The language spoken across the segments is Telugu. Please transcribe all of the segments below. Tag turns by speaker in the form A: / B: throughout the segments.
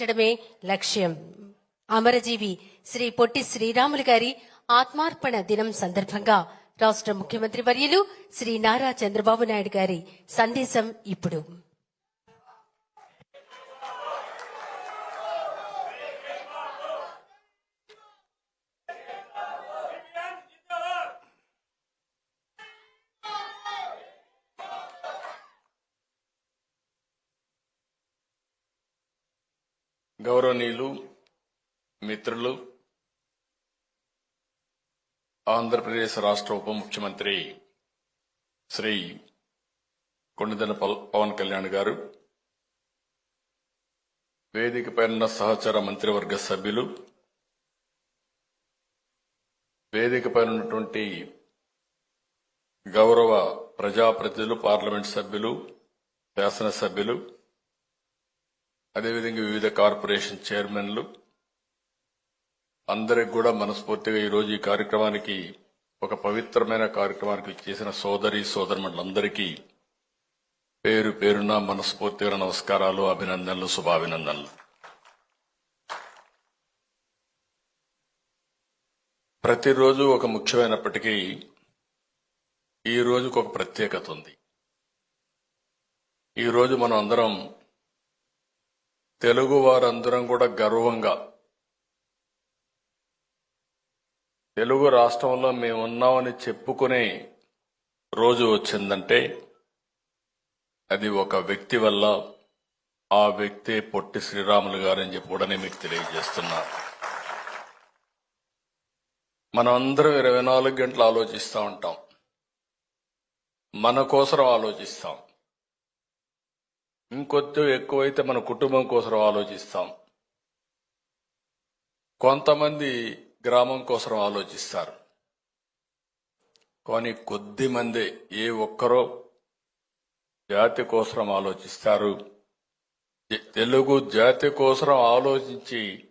A: పెట్టడమే లక్ష్యం. అమరజీవి శ్రీ పొట్టి శ్రీరాములు గారి ఆత్మార్పణ దినం సందర్భంగా రాష్ట్ర ముఖ్యమంత్రి వర్యులు శ్రీ నారా చంద్రబాబు నాయుడు గారి సందేశం ఇప్పుడు.
B: గౌరవనీయులు మిత్రులు ఆంధ్రప్రదేశ్ రాష్ట్ర ఉప ముఖ్యమంత్రి శ్రీ కొండదన పవన్ కళ్యాణ్ గారు వేదికపై ఉన్న సహచర మంత్రివర్గ సభ్యులు వేదికపై ఉన్నటువంటి గౌరవ ప్రజాప్రతినిధులు పార్లమెంట్ సభ్యులు శాసనసభ్యులు అదేవిధంగా వివిధ కార్పొరేషన్ చైర్మన్లు అందరికి కూడా మనస్ఫూర్తిగా ఈరోజు ఈ కార్యక్రమానికి ఒక పవిత్రమైన కార్యక్రమానికి చేసిన సోదరి సోదరులందరికీ పేరు పేరున మనస్ఫూర్తిగా నమస్కారాలు అభినందనలు శుభాభినందనలు. ప్రతిరోజు ఒక ముఖ్యమైనప్పటికీ ఈ రోజుకు ఒక ప్రత్యేకత ఉంది. ఈ రోజు మనం అందరం తెలుగు వారందరం కూడా గర్వంగా. తెలుగు రాష్ట్రంలో మేమున్నామని చెప్పుకునే రోజు వచ్చిందంటే అది ఒక వ్యక్తి వల్ల ఆ వ్యక్తి పొట్టి శ్రీరాములు గారని చెప్పి కూడా మీకు తెలియజేస్తున్నా. మనం అందరం ఇరవై నాలుగు గంటలు ఆలోచిస్తూ ఉంటాం. మన కోసం ఆలోచిస్తాం. ఇంకొద్ది ఎక్కువైతే మన కుటుంబం కోసం ఆలోచిస్తాం. కొంతమంది గ్రామం కోసం ఆలోచిస్తారు. కానీ కొద్ది మంది ఏ ఒక్కరో జాతి కోసం ఆలోచిస్తారు. తెలుగు జాతి కోసం ఆలోచించి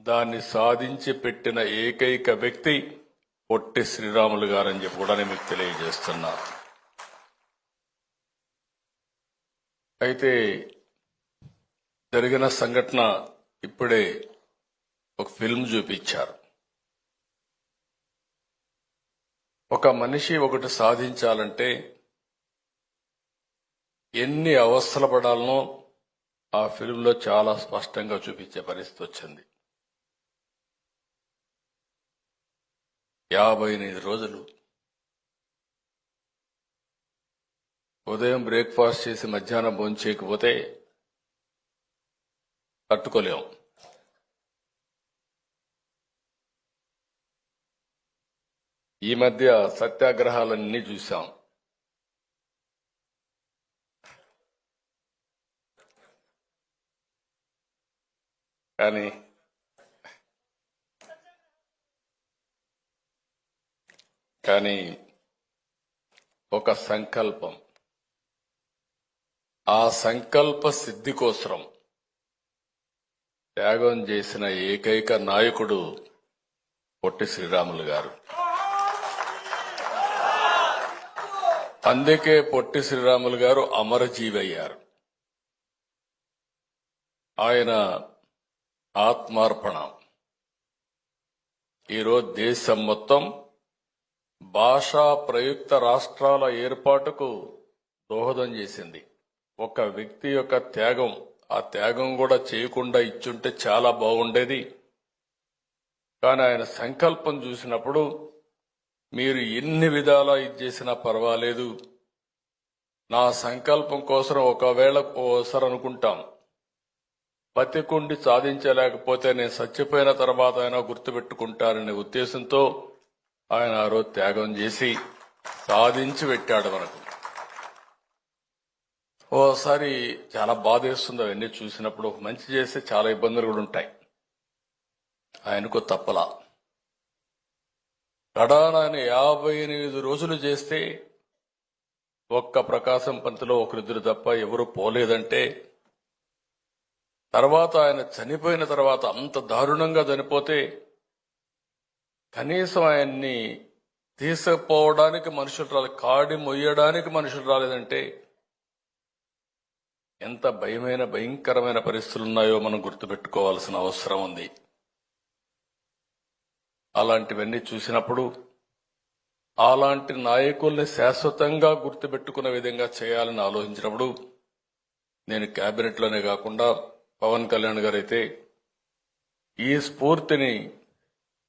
B: దాన్ని సాధించి పెట్టిన ఏకైక వ్యక్తి పొట్టి శ్రీరాములు గారని చెప్పి కూడా నేను మీకు తెలియజేస్తున్నా. అయితే జరిగిన సంఘటన ఇప్పుడే ఒక ఫిల్మ్ చూపించారు. ఒక మనిషి ఒకటి సాధించాలంటే ఎన్ని అవస్థలు పడాలనో ఆ ఫిల్మ్లో చాలా స్పష్టంగా చూపించే పరిస్థితి వచ్చింది. యాభై ఎనిమిది రోజులు ఉదయం బ్రేక్ఫాస్ట్ చేసి మధ్యాహ్నం భోజనం చేయకపోతే తట్టుకోలేం. ఈ మధ్య సత్యాగ్రహాలన్నీ చూసాం కానీ కానీ ఒక సంకల్పం. ఆ సంకల్ప సిద్ధి కోసం త్యాగం చేసిన ఏకైక నాయకుడు పొట్టి శ్రీరాములు గారు. అందుకే పొట్టి శ్రీరాములు గారు అమరజీవి అయ్యారు ఆయన ఆత్మార్పణ. ఈరోజు దేశం మొత్తం భాషా ప్రయుక్త రాష్ట్రాల ఏర్పాటుకు దోహదం చేసింది. ఒక వ్యక్తి యొక్క త్యాగం ఆ త్యాగం కూడా చేయకుండా ఇచ్చుంటే చాలా బాగుండేది. కానీ ఆయన సంకల్పం చూసినప్పుడు మీరు ఎన్ని విధాలా ఇది చేసినా పర్వాలేదు. నా సంకల్పం కోసం ఒకవేళ ఓసారి అనుకుంటాం. బతికుండి సాధించలేకపోతే నేను చచ్చిపోయిన తర్వాత అయినా గుర్తుపెట్టుకుంటారనే ఉద్దేశంతో ఆయన ఆ రోజు త్యాగం చేసి సాధించి పెట్టాడు మనకు. ఓసారి చాలా బాధేస్తుంది అవన్నీ చూసినప్పుడు. ఒక మంచి చేస్తే చాలా ఇబ్బందులు కూడా ఉంటాయి. ఆయనకు తప్పలా. కడాన యాభై ఎనిమిది రోజులు చేస్తే ఒక్క ప్రకాశం పంతిలో ఒకరిద్దరు తప్ప ఎవరు పోలేదంటే తర్వాత ఆయన చనిపోయిన తర్వాత అంత దారుణంగా చనిపోతే కనీసం ఆయన్ని తీసుకుపోవడానికి మనుషులు రాలేదు కాడి మొయ్యడానికి మనుషులు రాలేదంటే ఎంత భయమైన భయంకరమైన పరిస్థితులు ఉన్నాయో మనం గుర్తుపెట్టుకోవాల్సిన అవసరం ఉంది. అలాంటివన్నీ చూసినప్పుడు అలాంటి నాయకుల్ని శాశ్వతంగా గుర్తుపెట్టుకునే విధంగా చేయాలని ఆలోచించినప్పుడు నేను క్యాబినెట్లోనే కాకుండా పవన్ కళ్యాణ్ గారైతే ఈ స్ఫూర్తిని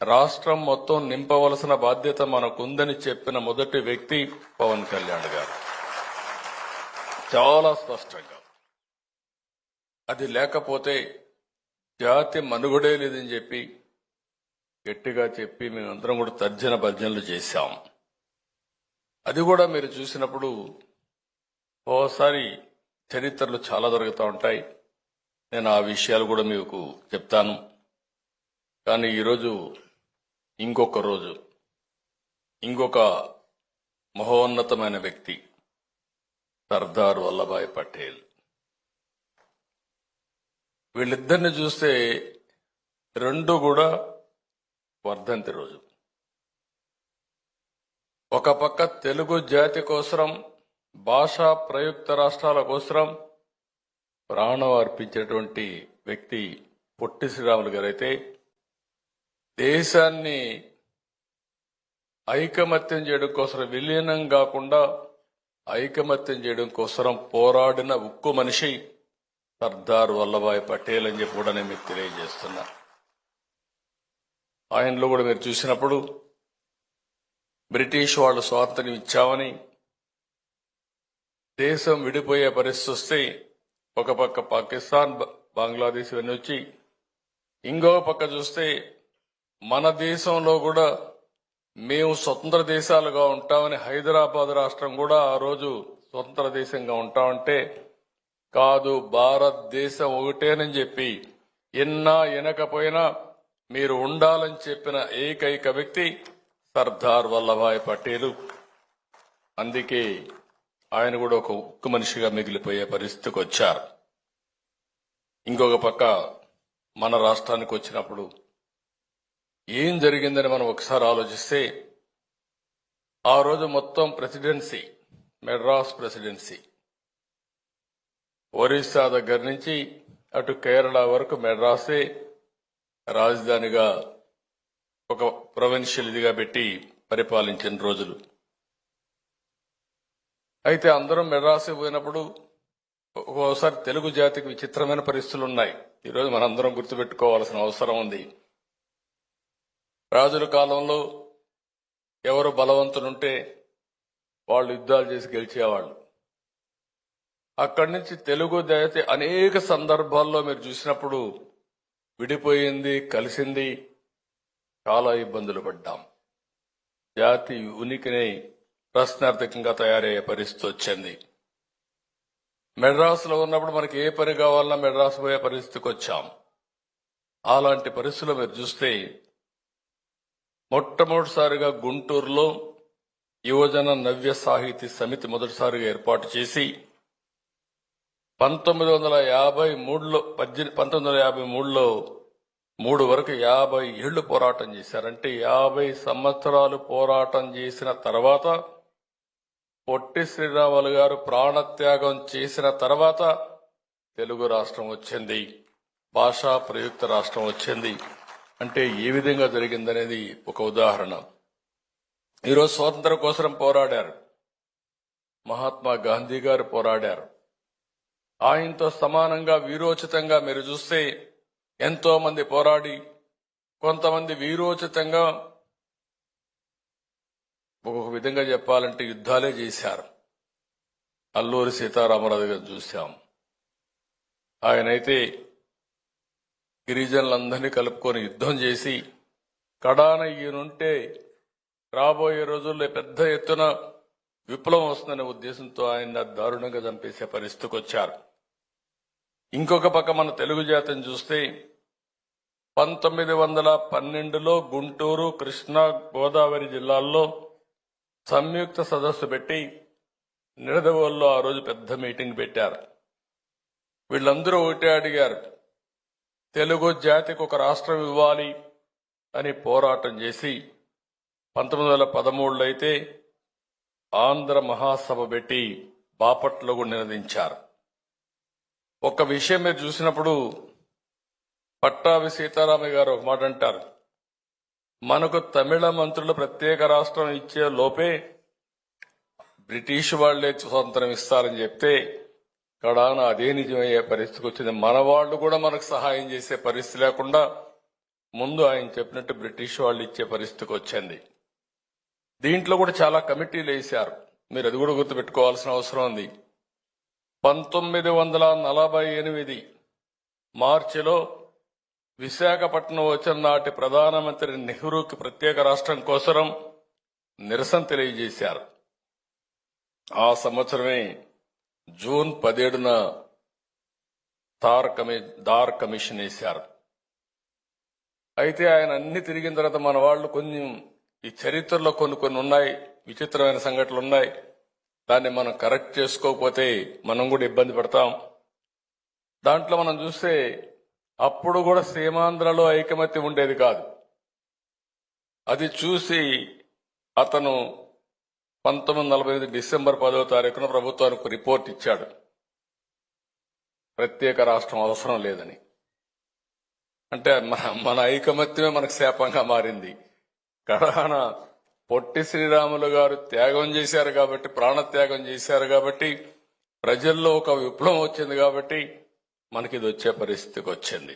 B: రాష్ట్రం మొత్తం నింపవలసిన బాధ్యత మనకుందని చెప్పిన మొదటి వ్యక్తి పవన్ కళ్యాణ్ గారు. చాలా స్పష్టంగా. అది లేకపోతే జాతి మనుగడే లేదని చెప్పి గట్టిగా చెప్పి మేమందరం కూడా తర్జన భర్జనలు చేశాం. అది కూడా మీరు చూసినప్పుడు ఓసారి చరిత్రలు చాలా జరుగుతూ ఉంటాయి. నేను ఆ విషయాలు కూడా మీకు చెప్తాను. కానీ ఈరోజు ఇంకొక రోజు ఇంకొక మహోన్నతమైన వ్యక్తి సర్దార్ వల్లభాయ్ పటేల్. వీళ్ళిద్దరిని చూస్తే రెండు కూడా వర్ధంతి రోజు ఒక పక్క తెలుగు జాతి కోసరం భాషా ప్రయుక్త రాష్ట్రాల కోసరం ప్రాణం అర్పించేటువంటి వ్యక్తి పొట్టి శ్రీరాములు గారైతే దేశాన్ని ఐకమత్యం చేయడం కోసం విలీనం కాకుండా ఐకమత్యం చేయడం కోసం పోరాడిన ఉక్కు మనిషి. సర్దార్ వల్లభాయ్ పటేల్ అని చెప్పి కూడా నేను మీకు తెలియజేస్తున్నా. ఆయనలో కూడా మీరు చూసినప్పుడు బ్రిటిష్ వాళ్ళు స్వాతంత్ర్యం ఇచ్చామని దేశం విడిపోయే పరిస్థితి వస్తే ఒక పక్క పాకిస్తాన్ బంగ్లాదేశ్ ఇవన్నీ వచ్చి ఇంకో పక్క చూస్తే మన దేశంలో కూడా మేము స్వతంత్ర దేశాలుగా ఉంటామని హైదరాబాద్ రాష్ట్రం కూడా ఆ రోజు స్వతంత్ర దేశంగా ఉంటామంటే కాదు భారతదేశం ఒకటేనని చెప్పి ఎన్నా ఎనకపోయినా మీరు ఉండాలని చెప్పిన ఏకైక వ్యక్తి సర్దార్ వల్లభాయ్ పటేలు. అందుకే ఆయన కూడా ఒక ఉక్కు మనిషిగా మిగిలిపోయే పరిస్థితికి వచ్చారు. ఇంకొక పక్క మన రాష్ట్రానికి వచ్చినప్పుడు ఏం జరిగిందని మనం ఒకసారి ఆలోచిస్తే ఆ రోజు మొత్తం ప్రెసిడెన్సీ మెడ్రాస్ ప్రెసిడెన్సీ ఒరిస్సా దగ్గర నుంచి అటు కేరళ వరకు మెడ్రాసే రాజధానిగా ఒక ప్రొవిన్షియల్ ఇదిగా పెట్టి పరిపాలించిన రోజులు. అయితే అందరం మెడ్రాస్ పోయినప్పుడు ఒక్కోసారి తెలుగు జాతికి విచిత్రమైన పరిస్థితులు ఉన్నాయి. ఈరోజు మనందరం గుర్తుపెట్టుకోవాల్సిన అవసరం ఉంది. రాజుల కాలంలో ఎవరు బలవంతులుంటే వాళ్ళు యుద్ధాలు చేసి గెలిచేవాళ్ళు. అక్కడి నుంచి తెలుగు జాతి అనేక సందర్భాల్లో మీరు చూసినప్పుడు విడిపోయింది కలిసింది చాలా ఇబ్బందులు పడ్డాం. జాతి ఉనికిని ప్రశ్నార్థకంగా తయారయ్యే పరిస్థితి వచ్చింది. మెడ్రాస్లో ఉన్నప్పుడు మనకి ఏ పని కావాలన్నా మెడ్రాస్ పోయే పరిస్థితికి వచ్చాం. అలాంటి పరిస్థితులు మీరు చూస్తే మొట్టమొదటిసారిగా గుంటూరులో యువజన నవ్య సాహితీ సమితి మొదటిసారిగా ఏర్పాటు చేసి పంతొమ్మిది వందల యాభై మూడులో పద్దెనిమిది పంతొమ్మిది వందల యాభై మూడులో మూడు వరకు యాభై ఏళ్ళు పోరాటం చేశారంటే యాభై సంవత్సరాలు పోరాటం చేసిన తర్వాత పొట్టి శ్రీరాములు గారు ప్రాణత్యాగం చేసిన తర్వాత తెలుగు రాష్ట్రం వచ్చింది. భాషా ప్రయుక్త రాష్ట్రం వచ్చింది. అంటే ఏ విధంగా జరిగిందనేది ఒక ఉదాహరణ. ఈరోజు స్వాతంత్రం కోసం పోరాడారు. మహాత్మా గాంధీ గారు పోరాడారు. ఆయనతో సమానంగా వీరోచితంగా మీరు చూస్తే ఎంతో మంది పోరాడి కొంతమంది వీరోచితంగా ఒక్కొక్క విధంగా చెప్పాలంటే యుద్ధాలే చేశారు. అల్లూరి సీతారామరాజు గారు చూశాం. ఆయనైతే గిరిజనులందరినీ కలుపుకొని యుద్ధం చేసి కడాన ఈయనుంటే రాబోయే రోజుల్లో పెద్ద ఎత్తున విప్లవం వస్తుందనే ఉద్దేశంతో ఆయన దారుణంగా చంపేసే పరిస్థితికి వచ్చారు ఇంకొక పక్క మన తెలుగు జాతిని చూస్తే పంతొమ్మిది వందల పన్నెండులో గుంటూరు కృష్ణా గోదావరి జిల్లాల్లో సంయుక్త సదస్సు పెట్టి నిడదవోల్లో ఆ రోజు పెద్ద మీటింగ్ పెట్టారు. వీళ్ళందరూ ఒకటే అడిగారు తెలుగు జాతికి ఒక రాష్ట్రం ఇవ్వాలి అని పోరాటం చేసి పంతొమ్మిది వందల పదమూడులో అయితే ఆంధ్ర మహాసభ పెట్టి బాపట్లకు కూడా నినదించారు ఒక విషయం మీరు చూసినప్పుడు పట్టాభి సీతారామయ్య గారు ఒక మాట అంటారు. మనకు తమిళ మంత్రులు ప్రత్యేక రాష్ట్రం ఇచ్చే లోపే బ్రిటిష్ వాళ్ళే స్వతంత్రం ఇస్తారని చెప్తే కడాన అదే నిజమయ్యే పరిస్థితికి వచ్చింది. మన వాళ్ళు కూడా మనకు సహాయం చేసే పరిస్థితి లేకుండా ముందు ఆయన చెప్పినట్టు బ్రిటిష్ వాళ్ళు ఇచ్చే పరిస్థితికి వచ్చింది. దీంట్లో కూడా చాలా కమిటీలు వేశారు. మీరు అది కూడా గుర్తుపెట్టుకోవాల్సిన అవసరం ఉంది. పంతొమ్మిది వందల నలభై ఎనిమిది మార్చిలో విశాఖపట్నం వచ్చిన నాటి ప్రధానమంత్రి నెహ్రూకి ప్రత్యేక రాష్ట్రం కోసం నిరసన తెలియజేశారు. ఆ సంవత్సరమే జూన్ పదిహేడున తార్ కమి దార్ కమిషన్ వేశారు. అయితే ఆయన అన్ని తిరిగిన తర్వాత మన వాళ్ళు కొంచెం ఈ చరిత్రలో కొన్ని కొన్ని ఉన్నాయి విచిత్రమైన సంఘటనలు ఉన్నాయి. దాన్ని మనం కరెక్ట్ చేసుకోకపోతే మనం కూడా ఇబ్బంది పడతాం. దాంట్లో మనం చూస్తే అప్పుడు కూడా సీమాంధ్రలో ఐకమత్యం ఉండేది కాదు. అది చూసి అతను పంతొమ్మిది నలభై ఎనిమిది డిసెంబర్ పదవ తారీఖున ప్రభుత్వానికి రిపోర్ట్ ఇచ్చాడు. ప్రత్యేక రాష్ట్రం అవసరం లేదని. అంటే మన మన ఐకమత్యమే మనకు శాపంగా మారింది. కడాన పొట్టి శ్రీరాములు గారు త్యాగం చేశారు కాబట్టి ప్రాణత్యాగం చేశారు కాబట్టి ప్రజల్లో ఒక విప్లవం వచ్చింది కాబట్టి మనకి ఇది వచ్చే పరిస్థితికి వచ్చింది.